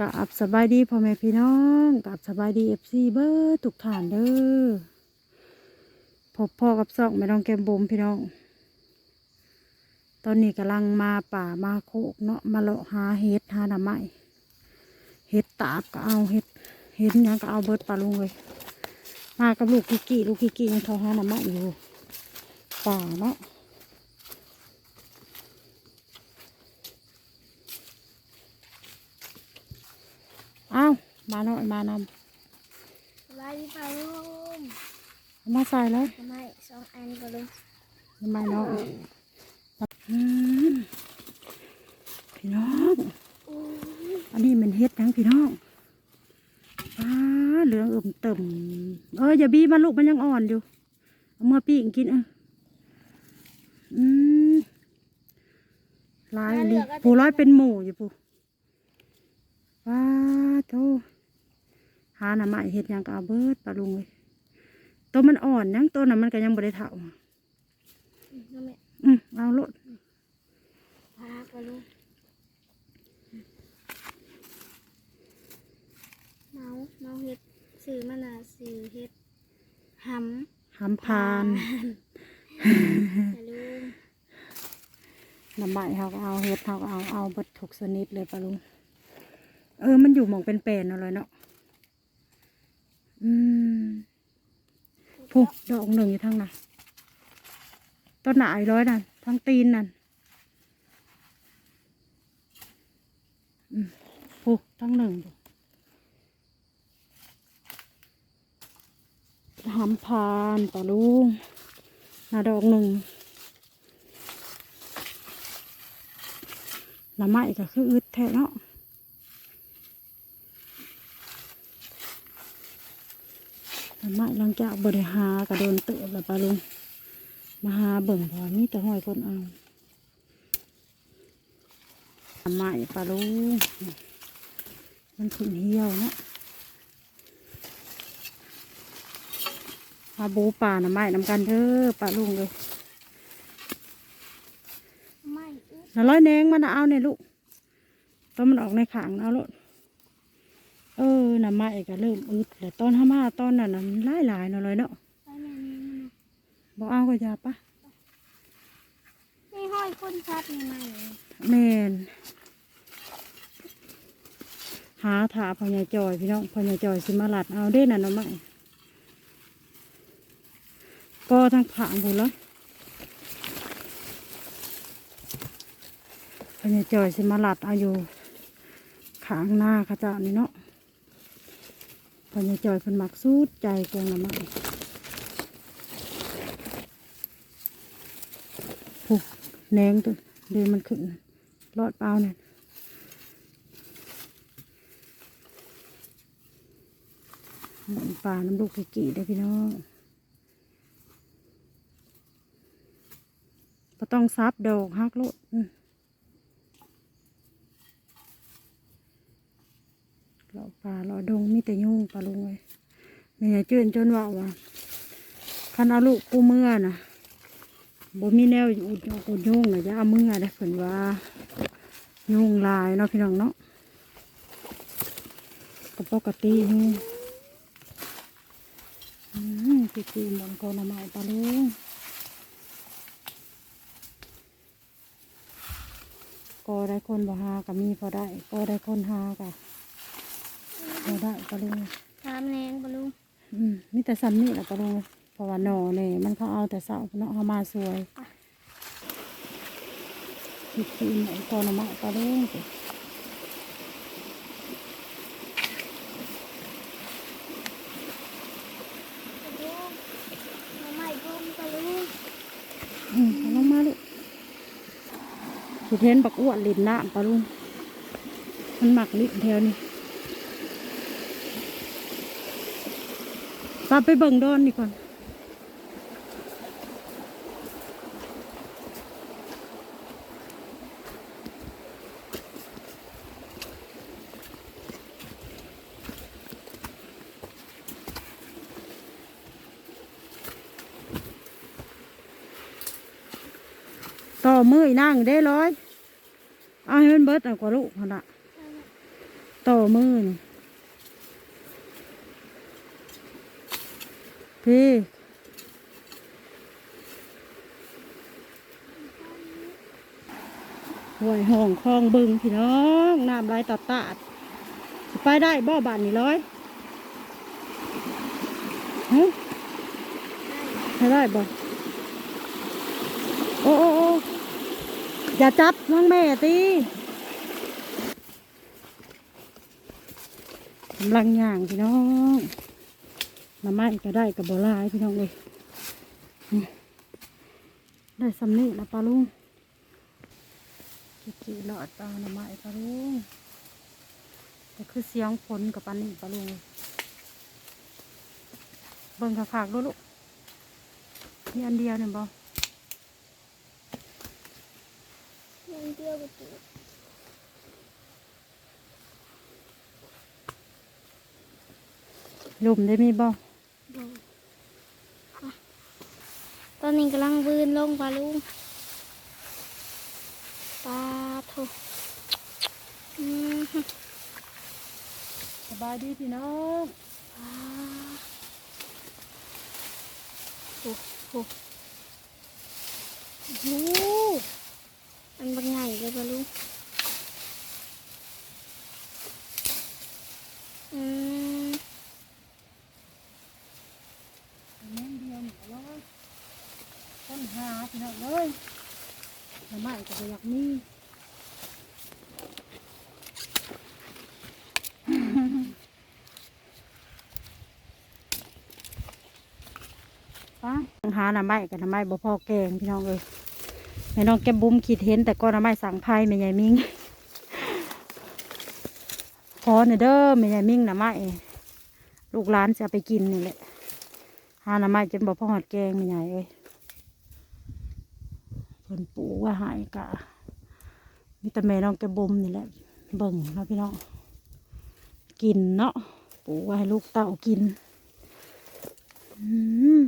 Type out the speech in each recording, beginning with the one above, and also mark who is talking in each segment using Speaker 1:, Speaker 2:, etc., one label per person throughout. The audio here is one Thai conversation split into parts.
Speaker 1: กับสบายดีพ่อแม่พี่น้องกับสบายดีเอฟซีเบอร์ทุกฐานเด้อพบพ่อกับซอกแม่น้องแก้มบุมพี่น้อง ตอนนี้กำลังมาป่ามาโคกเนาะมาเลาะหาเห็ดหาหน่อไม้เห็ดตาบก็เอาเห็ดเห็ดยังก็เอาเบิร์ดปลาลุงเลยมากับลูกกิกกี้ลูกกิกกี้ยังเขาหาหน่อไม้อยู่ป่าเนาะ อ้าว มาหน่อยมาน
Speaker 2: สบายดีป่าลุงำ
Speaker 1: เอามาใส่เลย
Speaker 2: ทำไมสองอันป่าลุง
Speaker 1: ทำไมเนาะอืมพี่น้อง
Speaker 2: อู้ย
Speaker 1: อันนี้มันเฮ็ดทั้งพี่น้องป้าเหลืองอึมเติมเอออย่าบีบมันลูกมันยังอ่อนอยู่เอามื่อปีกกินเอออืมลายนี่ผู้ร้อยเป็นหมูอยู่ผู้ป้าโธ หาหน่อไม้เฮ็ดหยังกเอาเบิดปลาลุงเลยตัวมันอ่อนยังตัวน่ะมันก็ยังบ่ได้เท่า
Speaker 2: น้ำแม่
Speaker 1: อืมเอาโลด
Speaker 2: พาป่าลุงเมาเมาเห็ดสื่อมันน่ะสื่อเห็ดห
Speaker 1: หำพานำ
Speaker 2: ป่าลุง
Speaker 1: น้ำใบเขาก็เอาเฮ็ดเขาก็เอาเอาเบิดทุกชนิดเลยปะลุงเออ มันอยู่หมองเป็นแปลนเอาเลยเนาะ อืม พูดอกหนึ่งอยู่ทางน่ะต้นหนาอีร้อยนั่นทางตีนนั่นอืมพูทั้งหนึ่งหำพานปะลุงหนาดอกหนึ่งละไม้ก็คืออึดแท้เนาะ ละไม้หลังจากบริหากระโดนเติบแล้วปลาลุงมาหาเบิ่งพอมีแต่ห้อยคนเอาละไม้ปลาลุงมันขึ้นเหี่ยวเนาะมาบูป่าหน่อไม้นำกันเด้อปลาลุงเลย
Speaker 2: ไม่อึด
Speaker 1: น่ะร้อยแนงมันน่ะเอาเนี่ยลูกตอนมันออกในขางเอาลูก เออน่ะมาเอกก็เริ่มอึดแล้วตอนห้ามาตอนนั้นน่ะมันหลายหลายๆเนาะเลยเนาะ
Speaker 2: ไปแม่นี่มัน
Speaker 1: บอกเอาก็อยาปะ
Speaker 2: ไม่ห้อยคนชัดนี่ไหม
Speaker 1: แมนหาถาพญาจอยพี่น้องพญาจอยสิมาลัดเอาเด้น่ะเนาะไม่ก็ทางผางพูนเลยพญาจอยสิมาลัดเอาอยู่ขางหน้าเข้าเจ้านี่เนาะ พอใหญจอยเพิ่นมักสูดใจแกงละไม้ผู้แนงตัวเดี๋ยวมันขึ้นรอดเปล่าเนี่ยป่าน้ำลูกกี่กี่ได้พี่น้องก็ต้องซับดอกฮักโลดอืมเราป่าเรา ดงมีแต่ยุ่งปลาลุงเลยแม่เจือนจนว่าว่าคันเอาลูกกูเมื่อน่ะบ่มีแนวอุดอุดยุ่งเลยจะเอาเมื่อได้เพิ่นว่ายุ่งลายเนาะพี่น้องเนาะก็ปกติยุ่งอืมพี่จีนบนโกนาไม้ปลาลุงก็ได้คนบ่หาก็มีพอได้ก็ได้คนหาก็ พอได้ปลาลุง
Speaker 2: ทำแนงป่าลุง
Speaker 1: อืมมีแต่ซ้ำนี่แหละปลาลุงเพราะว่าหนอเนี่ยมันเขาเอาแต่เสาเนาะเอามาสวยพี่จีนไอ้โกนาไม้ปลาลุง
Speaker 2: ป่าลุงมาใหม่บุ้มป่าลุง
Speaker 1: อืมเอาลงมาลูกสุเทนบักอ้วนลินน้ำปลาลุงมันหมักลินแถวนี้ ปาไปเบิ่งดอนดีกว่าต่อมืออีนั่งได้ร้อย เอาให้มันเบิดเอากว่าลูกหั่นละต่อมือนี่ พี่ห่วยห้องคลองบึงพี่น้องน้ำไหลตาตาดสิไปได้บ่บานนี่ร้อยฮะไปได้บ่โอ้โอ้โอ้อย่าจับน้องแม่ตีกำลังย่างพี่น้อง น้ำไม้ก็ได้กับบัวลายพี่น้องเลยนี่ได้สำนีนะปลาลุงจีหลอดปลาหน้ำไม้ปลาลุงแต่คือเสียงฝนกับปลานี่ปลาลุงเบิ่งขากๆดูลูกมีอันเดียวเนี่ยบอ
Speaker 2: ยังเดียวกับตัว
Speaker 1: ลุมได้มีบอ
Speaker 2: บอกอะตอนนี้ กำลังบืนลงปลาลุงปลาโถอืม
Speaker 1: สบายดีพี่น้อง
Speaker 2: ปลาโอ้โหโอ้โหอันบางใหญ่เลยปลาลุงอืม
Speaker 1: อันนี้เดียวนี่ก็ร้อยต้นหาพี่น้องเลยหน้ำไม้ ก็บ่อยากมีไปหาหน้ำไม้กับหน้ำไม้บ่พอแกงพี่น้องเลยแม่น้องแก้มบุ้มคิดเห็นแต่ก็หน้ำไม้สั่งไพ่แม่ใหญ่มิงขอหน่อเด้อแม่ใหญ่มิงหน้ำไม้ลูกหลานจะไปกินนี่แหละหาหน้ำไม้จนบ่พอหอดแกงแม่ใหญ่เอ้ย เพิ่นปูว่าหายกะมีแต่แม่น้องแกบุ้มนี่แหละเบิ่งนะพี่น้องกินเนาะปูว่าให้ลูกเต้ากินอืม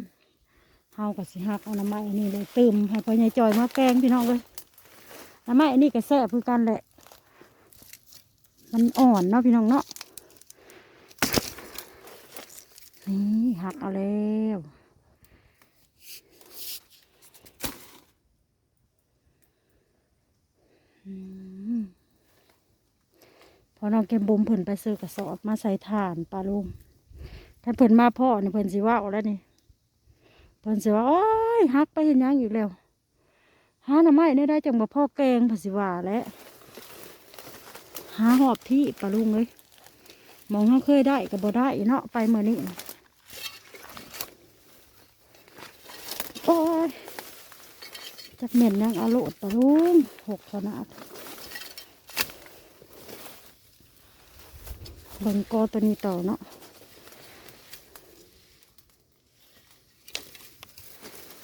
Speaker 1: เฮากับสิฮักเอาน้ำไม้อันนี้เลยเตื่มให้พ่อใหญ่จอยมาแกงพี่น้องเลยน้ำไม้อันนี้ก็แซ่บคือกันแหละ มันอ่อนเนาะพี่น้องเนาะนี่หักเอาแล้วอืม พอน้องเกมบุมเพิ่นไปซื้อกระสอบมาใส่ถ่านปลาลุงถ้าเพิ่นมาพ่อนี่เพิ่นสิว่าเอาแล้วนี่เพิ่นสิว่าโอ้ยฮักไปเห็นยังอีกแล้วหาหน่อไม้ได้ได้จังบ่พ่อแกงเพิ่นสิว่าแล้วหาหอบที่ปลาลุงเลยมองเขาเคยได้ก็บ่ได้เนาะไปเมื่อนี้น่ะโอ้ย จักเหม็นยังอโลดปลาลุงหกขนาดบิ่งกอตัวนี้ต่อเนาะ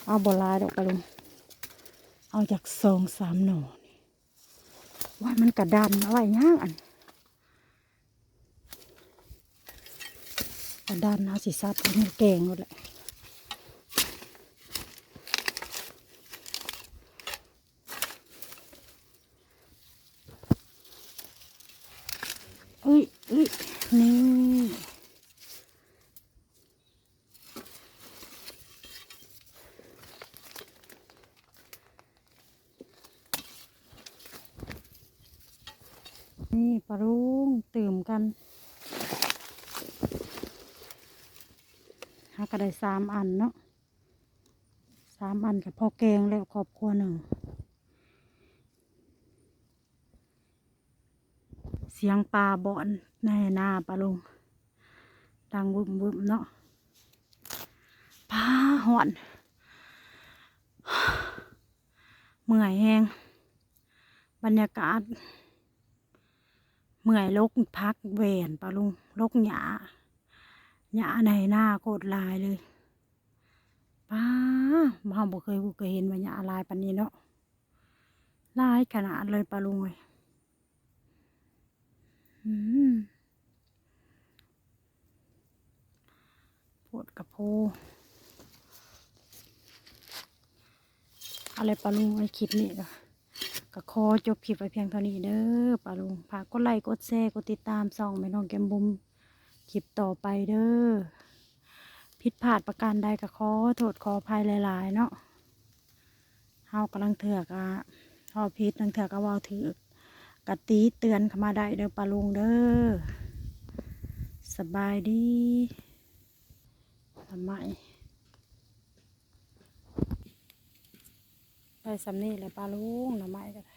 Speaker 1: เอาบหลายดอกกระลุงเอาจากสองสามหน่อนว่ามันกระดันเอาไว้ย่างอันกระดันเอาสิซัดเอาในแกงหมดแหละอุ้ยอุ้ยนี่ นี่ปลารุงตื่มกัน หากระไดสามอันเนาะสามอันกับพอแกงแล้วครอบครัวหนึ่ง เสียงปลาบ่อนในนาปลาลุงดังวุบวุบเนาะปลาหอน เมื่อยแหงบรรยากาศ เมื่อยลกพักเวนปะลุงลกหยาหยาในหน้าโคตรลายเลยป้าบ้าบ่เคยบ่เคยเห็นว่าหยาลายปันนี้เนาะลายขนาดเลยปะลุงเลยปวดกระโพอะไรปะลุงไอ้คลิปนี้ก็ ก็ขอจบคลิปไปเพียงเท่านี้เด้อปาลุงฝากกดไลค์กดแชร์กดติดตามส่องแม่น้องแกมบุมคลิปต่อไปเด้อผิดพลาดประการใดก็ขอโทษขออภัยหลาย ๆ เนาะเฮากำลังเถือกอะเฮาผิดลังเถือกก็เว้าถือกะตีเตือนเข้ามาได้เด้อปาลุงเด้อสบายดีสมั ไปสำนี่แหละปลาลุงหน่อไม้ก็ได้